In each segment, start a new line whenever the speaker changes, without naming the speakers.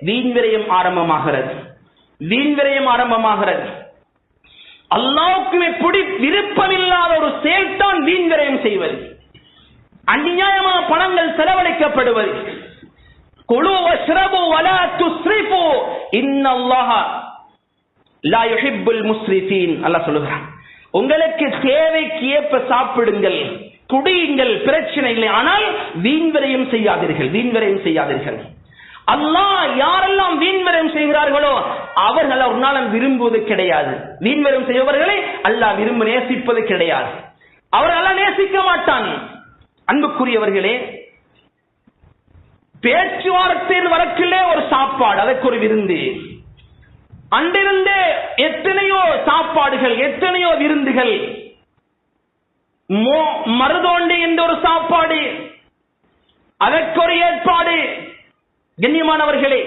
வீண் விரயம் ஆரம்பமாகிறது. வீண் விரயம் ஆரம்பமாகிறது. அல்லாவுக்குமே பிடி விருப்பமில்லாத ஒரு செயல்தான் வீண் விரயம் செய்வது. அநியாயமான பணங்கள் செலவழிக்கப்படுவது. குழு வஷ்ரபு வலா துஸ்ரிஃபு. இன்னல்லாஹ லா யுஹிப்புல் முஸ்ரிஃபீன். அல்லாஹ் சொல்லுகிறான். உங்களுக்கு தேவைக்கு ஏற்ப சாப்பிடுங்கள் குடியுங்கள் பிரச்சனை இல்லை ஆனால் வீண் விரயம் செய்யாதீர்கள் வீண் விரயம் செய்யாதீர்கள். அல்லாஹ் யாரெல்லாம் வீண்வரம் செய்கிறார்களோ அவர்கள் ஒரு நாளும் விரும்புவது கிடையாது. வீண்வரம் செய்பவர்களை அல்லாஹ் விரும்ப நேசிப்பது கிடையாது. அவர்களெல்லாம் நேசிக்க மாட்டான். அன்புக்குரியவர்களே பேச்சுவார்த்தையில் வரக்கிலே ஒரு சாப்பாடு அதற்கு ஒரு விருந்து. அன்றிருந்தே எத்தனையோ சாப்பாடுகள் எத்தனையோ விருந்துகள் மோ- மருதோண்டி என்ற ஒரு சாப்பாடு அதற்கு ஒரு ஏற்பாடு கண்ணியமானவர்களே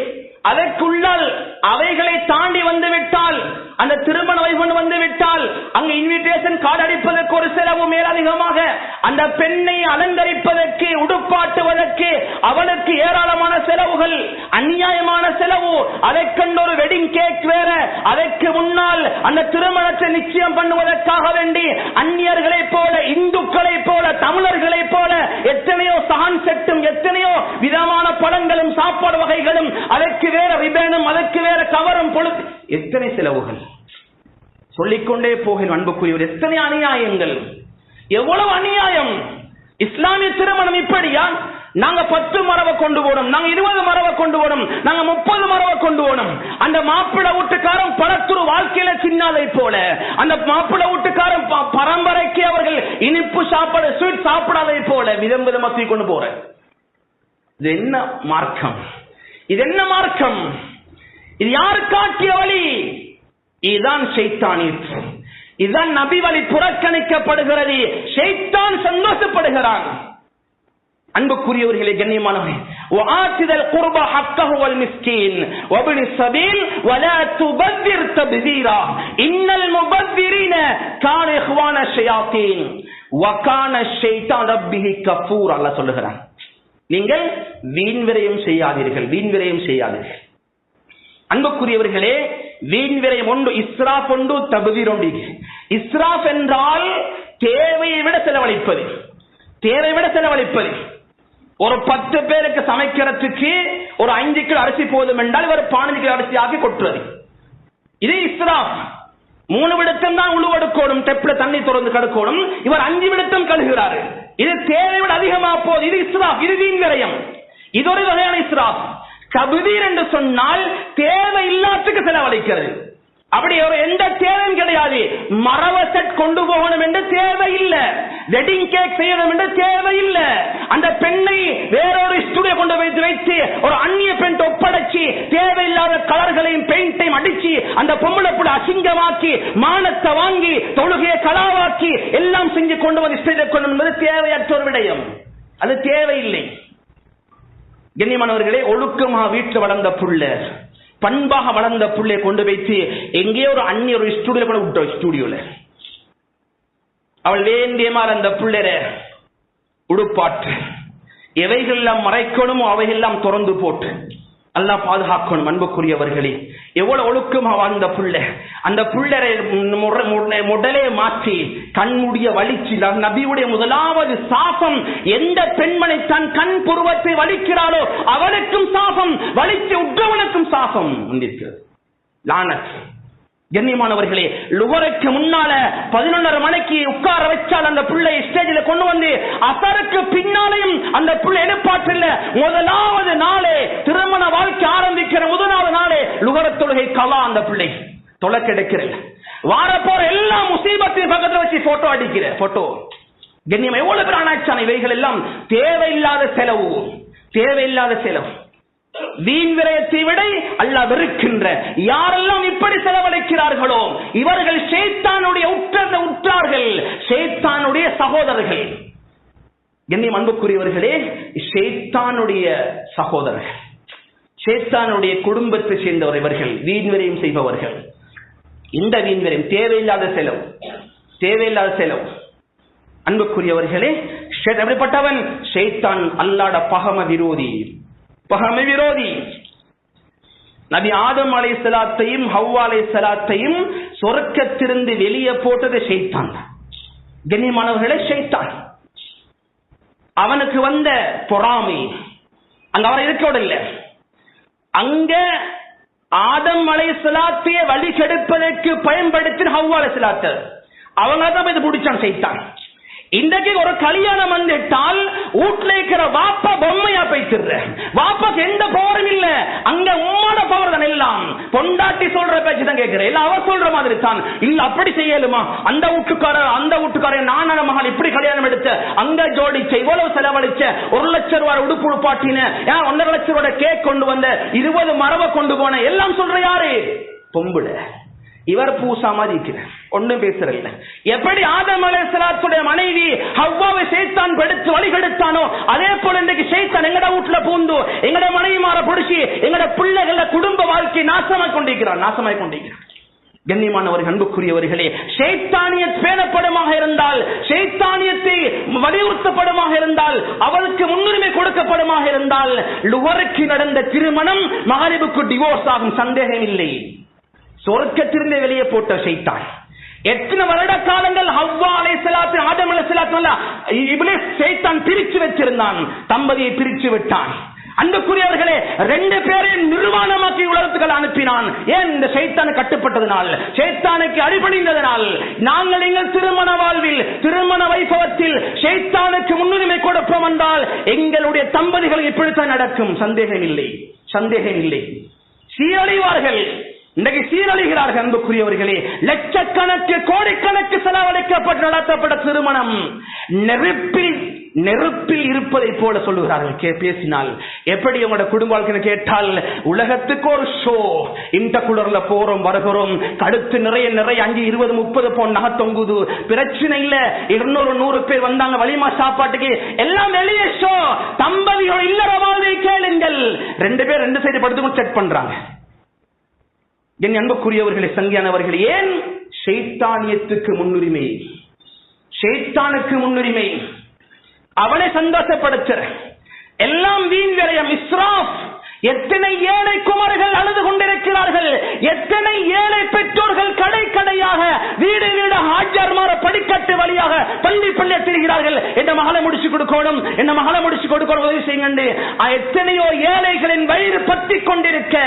அதற்குள்ளால் அவைகளை தாண்டி வந்துவிட்ட அந்த திருமண வைபன் வந்து விட்டால் அங்கு இன்விடேஷன் கார்டு அடிப்பதற்கு ஒரு செலவு மேலதிகமாக அந்த பெண்ணை அலங்கரிப்பதற்கு உடுப்பாட்டுவதற்கு அவளுக்கு ஏராளமான செலவுகள் அந்நியாயமான செலவு. அதற்கென்று ஒரு வெட்டிங் கேக் வேற. அதற்கு முன்னால் அந்த திருமணத்தை நிச்சயம் பண்ணுவதற்காக வேண்டி அந்நியர்களைப் போல இந்துக்களைப் போல தமிழர்களைப் போல எத்தனையோ சான் செட்டும் எத்தனையோ விதமான பழங்களும் சாப்பாடு வகைகளும் அதற்கு வேற ரிபேனும் அதற்கு வேற கவரும் பொழுது எத்தனை செலவுகள்? சொல்லிக்கொண்டே போகிற அன்புக்குரியவர் எத்தனை அநியாயங்கள்? எவ்வளவு அநியாயம்? இஸ்லாமிய திருமணம் இப்படியா? நாங்க பத்து மரவை கொண்டு போனோம் நாங்க இருபது மரவை கொண்டு போனோம் நாங்க முப்பது மரவை கொண்டு போனோம். அந்த மாப்பிள்ள வீட்டுக்காரன் படத்துரு வாழ்க்கையில சின்னாதை போல அந்த மாப்பிள்ள வீட்டுக்காரன் ப- பரம்பரைக்கு அவர்கள் இனிப்பு சாப்பாடு ஸ்வீட் சாப்பிடாதை போல விதம் விதமா தூக்கி கொண்டு போற இது என்ன மார்க்கம்? இது என்ன மார்க்கம்? இது யாரு காட்டிய வழி? இதுதான் சைத்தானிற்கு இதுதான் நபி வழி புறக்கணிக்கப்படுகிறது. சைத்தான் சந்தோஷப்படுகிறான். அன்புக்குரியவர்களே கண்ணியமானவரே வாசிதல் குர்ப ஹக்கஹு வல் மிஸ்கீன் வபினி சபீல் வலா துபத்திர் தப்தீரா இன்னல் முபத்திரின கான இஹ்வான ஷயாத்தீன். வகான ஷைத்தான் ரப்பிஹி கஃபூர் அல்லாஹ் சொல்லுகிறான். நீங்கள் வீண் விரையும் செய்யாதீர்கள் வீண் விரையும் செய்யாதீர்கள். அன்புக்குரியவர்களே வீண் விரயம் ஒன்று இஸ்ராப் ஒன்று தகுதி ஒன்று இஸ்ராப் என்றால் தேவையை விட செலவழிப்பது. தேவை விட செலவழிப்பது. ஒரு பத்து பேருக்கு சமைக்கிறதுக்கு ஒரு அஞ்சு கிலோ அரிசி போதும் என்றால் இவர் பதினஞ்சு கிலோ அரிசி ஆக்கி கொட்டுறது. இது இஸ்ராப் மூணு விடத்தம் தான் உழுவெடுக்கணும் தெப்பில தண்ணி திறந்து கடுக்கணும். இவர் அஞ்சு விடத்தம் கழுகிறாரு. இது தேவை விட அதிகமா போகுது இது இஸ்ராப் இது வீண் விரயம். இது ஒரு வகையான இஸ்ராப் கபீர் என்று சொன்னால் தேவை இல்லாத்துக்கு செலவழிக்கிறது. அப்படி ஒரு எந்த தேவையும் கிடையாது. மரவ செட் கொண்டு போகணும் என்று தேவை இல்ல வெட்டிங் கேக் செய்யணும் என்று தேவை இல்ல அந்த பெண்ணை வேறொரு ஸ்டுடியோ கொண்டு வைத்து வைத்து ஒரு அந்நிய பெண் ஒப்படைச்சு தேவையில்லாத கலர்களையும் பெயிண்டையும் அடிச்சு அந்த பொம்பளை புள்ள அசிங்கமாக்கி மானத்தை வாங்கி தொழுகையை கலாவாக்கி எல்லாம் செஞ்சு கொண்டு வந்து ஸ்டேஜை கொண்டு என்பது தேவையற்ற ஒரு விடயம். அது தேவையில்லை. கண்ணியமானவர்களே ஒழுக்கமாக வீட்டில் வளர்ந்த புள்ள பண்பாக வளர்ந்த புள்ளைய கொண்டு வைத்து எங்கேயோ ஒரு அந்நிய ஒரு ஸ்டுடியோல கூட விட்டோம் ஸ்டுடியோல அவள் வேண்டிய மாதிரி அந்த புள்ளர உடுப்பாட்டு. எவைகள் எல்லாம் மறைக்கணுமோ அவையெல்லாம் திறந்து போட்டு. அல்லாஹ் பாதுகாக்கணும் அன்புக்குரியவர்களே. எவ்வளவு ஒழுக்கமா வாழ்ந்த புள்ள. அந்த புள்ளரை முற- முடலே மாற்றி கண்முடிய வலிச்சு நபியுடைய முதலாவது சாபம் எந்த பெண்மனை தன் கண் புருவத்தை வலிக்கிறாளோ அவனுக்கும் சாபம் வலித்து உற்றவனுக்கும் சாபம். வந்திருக்கிறது லானத் கண்ணியமானவர்களே லுகருக்கு முன்னால பதினொன்றரை மணிக்கு உட்கார வச்சால் அந்த பிள்ளை ஸ்டேஜில் கொண்டு வந்து அசருக்கு பின்னாலையும் அந்த பிள்ளை எடுப்பாற்றில்ல. முதலாவது நாளே திருமண வாழ்க்கை ஆரம்பிக்கிற முதலாவது நாளே லுகர தொழுகை கலா அந்த பிள்ளை. தொலை கிடைக்கிறது வார போற எல்லா முசீபத்தையும் பக்கத்துல வச்சு போட்டோ அடிக்கிற போட்டோ கண்ணியம் எவ்வளவு பேர் ஆனாச்சான? இவைகள் எல்லாம் தேவையில்லாத செலவு. தேவையில்லாத செலவு. வீண் விரயத்தை விட அல்லாஹ் வெறுக்கின்ற. யாரெல்லாம் இப்படி செலவழிக்கிறார்களோ இவர்கள் சேத்தானுடைய உற்ற உற்றார்கள் ஷேத்தானுடைய சகோதரர்கள். என்னையும் அன்புக்குரியவர்களே சேத்தானுடைய சகோதரர்கள். ஷேத்தானுடைய குடும்பத்தை சேர்ந்தவர் இவர்கள் வீண் விரயம் செய்பவர்கள். இந்த வீண்விரயம் தேவையில்லாத செலவு தேவையில்லாத செலவு. அன்புக்குரியவர்களே ஷேத் எப்படிப்பட்டவன் ஷேத்தான் அல்லாட பகம விரோதி. பகமை விரோதி. நபி ஆதம் அலை சலாத்தையும் ஹவ்வா அலை சலாத்தையும் சொர்க்கத்திலிருந்து வெளியே போட்டது ஷைத்தான் தான். கண்ணியமானவர்களே ஷைத்தான். அவனுக்கு வந்த பொறாமை. அங்க அவரை இருக்கோட இல்ல அங்க ஆதம் அலை சலாத்தைய வழி கெடுப்பதற்கு பயன்படுத்தின ஹவ்வா அலை சலாத்து அவங்க தான் இது பிடிச்சான் சைத்தான் இன்றைக்கு ஒரு கல்யாணம் வந்துட்டால் வீட்டுல இருக்கிற வாப்பா பொம்மையா பேசிடுற. வாப்பாக்கு எந்த பவரும் இல்ல. அங்க உம்மோட பவர் தான் எல்லாம். பொண்டாட்டி சொல்ற பேச்சு தான் கேட்கிற இல்ல அவர் சொல்ற மாதிரி தான். இல்ல அப்படி செய்யலுமா? அந்த வீட்டுக்காரர் அந்த வீட்டுக்காரர் நானான மகள் இப்படி கல்யாணம் எடுத்த அங்க ஜோடிச்ச இவ்வளவு செலவழிச்ச ஒரு லட்சம் ரூபாய் உடுப்பு உடுப்பாட்டின ஒன்றரை லட்சம் ரூபாய் கேக் கொண்டு வந்த இருபது மரபை கொண்டு போன எல்லாம் சொல்ற யாரு? பொம்புட இவர் பூசா மாதிரி இருக்கிறார். ஒண்ணும் பேசுறதில்ல. எப்படி ஆதம் அலேசலாத்துடைய மனைவி ஹவ்வாவை சேத்தான் படுத்து வழிகெடுத்தானோ அதே போல இன்னைக்கு சேத்தான் எங்கட வீட்டுல பூந்து எங்கட மனைவி மாற பிடிச்சி எங்கட பிள்ளைகள குடும்ப வாழ்க்கை நாசமாய் கொண்டிருக்கிறான் நாசமாய் கொண்டிருக்கிறான் கண்ணியமானவர் அன்புக்குரியவர்களே சைத்தானிய பேணப்படமாக இருந்தால் சைத்தானியத்தை வலியுறுத்தப்படுமாக இருந்தால் அவளுக்கு முன்னுரிமை கொடுக்கப்படுமாக இருந்தால் லுவருக்கு நடந்த திருமணம் மகரிபுக்கு டிவோர்ஸ் ஆகும் சந்தேகம் இல்லை சொர்க்கத்திலிருந்து வெளியே போட்ட ஷைத்தான் எத்தனை வருட காலங்கள் ஹவ்வா அலை சலாத்து ஆதம் அலை சலாத்து இப்ளீஸ் ஷைத்தான் பிரிச்சு வச்சிருந்தான் தம்பதியை பிரிச்சு விட்டான். அன்புக்குரியவர்களே ரெண்டு பேரையும் நிர்வாணமாக்கி உலகத்துக்கள் அனுப்பினான். ஏன் இந்த சைத்தானு கட்டுப்பட்டதனால் சைத்தானுக்கு அடிபணிந்ததனால்? நாங்கள் எங்கள் திருமண வாழ்வில் திருமண வைபவத்தில் சைத்தானுக்கு முன்னுரிமை கொடுப்போம் என்றால் எங்களுடைய தம்பதிகள் இப்படித்தான் நடக்கும். சந்தேகம் இல்லை சந்தேகம் இல்லை சீரழிவார்கள். இன்றைக்கு சீரழிகிறார்கள் அன்புக்குரியவர்களே. லட்சக்கணக்கு கோடிக்கணக்கு செலவழிக்கப்பட்டு நடத்தப்பட்ட திருமணம். நெருப்பில் நெருப்பில் இருப்பதை போல சொல்லுகிறார்கள். கே பேசினால் எப்படி உங்களோட குடும்ப வாழ்க்கை கேட்டால் உலகத்துக்கு ஒரு ஷோ இந்த குளர்ல போறோம் வருகிறோம். கடுத்து நிறைய நிறைய அஞ்சு இருபது முப்பது போன் நகை தொங்குது பிரச்சனை இல்ல. இருநூறு நூறு பேர் வந்தாங்க வலிமா சாப்பாட்டுக்கு எல்லாம் வெளியே ஷோ தம்பதியோட இல்லற வாழ்வை கேளுங்கள். ரெண்டு பேர் ரெண்டு சைடு படுத்து செக் பண்றாங்க. என் அன்புக்குரியவர்களே சங்கியானவர்கள் ஏன் ஷைத்தானியத்துக்கு முன்னுரிமை? ஷைத்தானுக்கு முன்னுரிமை. அவனை சந்தோஷப்படுத்துற எல்லாம் வீண் விரயம் இஸ்ராஃப் எத்தனை ஏழை குமர்கள் அழுது கொண்டிருக்கிறார்கள்? எத்தனை ஏழை பெற்றோர்கள் கடை கடையாக வீடு வீடு ஹாஜர் மாற படிக்கட்டு வழியாக பள்ளி பள்ளி திரிகிறார்கள் என்ன மகளை முடிச்சு கொடுக்கணும்? என்ன மகளை முடிச்சு கொடுக்கணும்? உதவி செய்யுங்க எத்தனையோ ஏழைகளின் வயிறு பத்தி கொண்டிருக்க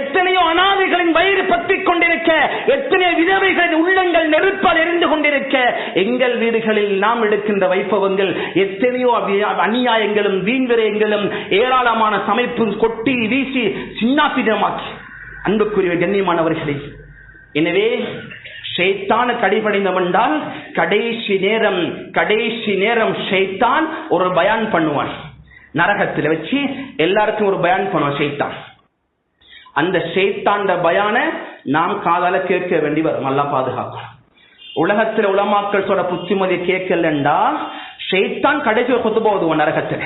எத்தனையோ அனாதைகளின் வயிறு பத்தி கொண்டிருக்க எத்தனையோ விதவைகளின் உள்ளங்கள் நெருப்பால் எரிந்து கொண்டிருக்க எங்கள் வீடுகளில் நாம் எடுக்கின்ற வைபவங்கள் எத்தனையோ அநியாயங்களும் வீண்விரயங்களும் ஏராளமான சமைப்பு கொட்டி வீசி சின்னாசிதமாக்கி அன்புக்குரிய கண்ணியமானவர்களே எனவே ஷைத்தான கடிபடைந்தவன் கடைசி நேரம் கடைசி நேரம் ஷைத்தான் ஒரு பயான் பண்ணுவான். நரகத்தில் வச்சு எல்லாருக்கும் ஒரு பயான் பண்ணுவான் ஷைத்தான். அந்த ஷைத்தாண்ட பயான நாம் காதால கேட்க வேண்டி வரும் நல்லா பாதுகாக்கணும் உலகத்துல உலமாக்கள் சொல்ற புத்திமதி கேட்கலண்டா ஷைத்தான் கடைசி கொத்து போதுவான் நரகத்துல.